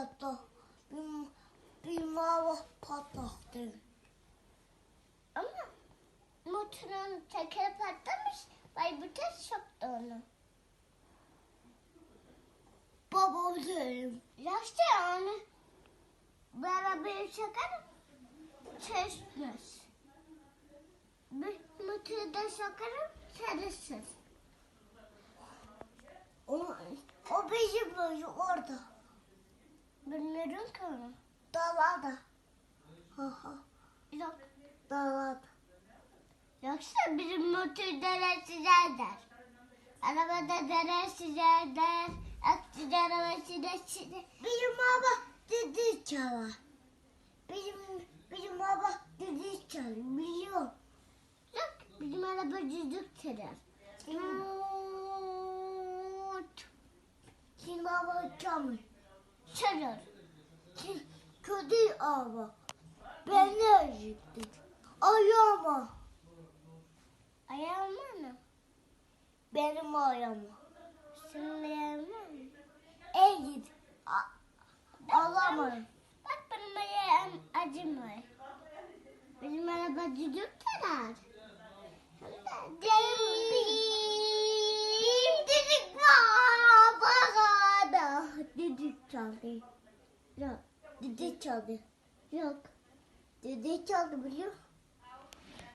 patladı. Bir, bir mavi patladı. Ama motorun tekeri patlamış. Bayburt'a soktu onu. Babam derim. Yaşta yani. Bu arabayı sokarım. Çözmez. Bir motoru da sokarım. Çalışır. O, o bizim böyle orada. Dalada. Ha ha. Yok. Dalada. Yoksa bizim motor deresi der. Arabada deresi der. Akçı arabası der. Benim baba düdük çalar. Benim benim baba düdük çalar. Biliyorum. Yok. Bizim araba düdük çalar. Senin baba çalmıyor. Çalar. Kötü ama. Ben ne acıktım? Ayağıma. Ayağım var mı? Benim ayağıma. Senin ayağın var mı? Ey git. Alamam. Bak benim ayağım acımıyor. Benim araba düdük çalar. Benim düdük var. Bana düdük çaldı. Yok. Düdük çaldı. Yok. Düdük çaldı biliyor musun?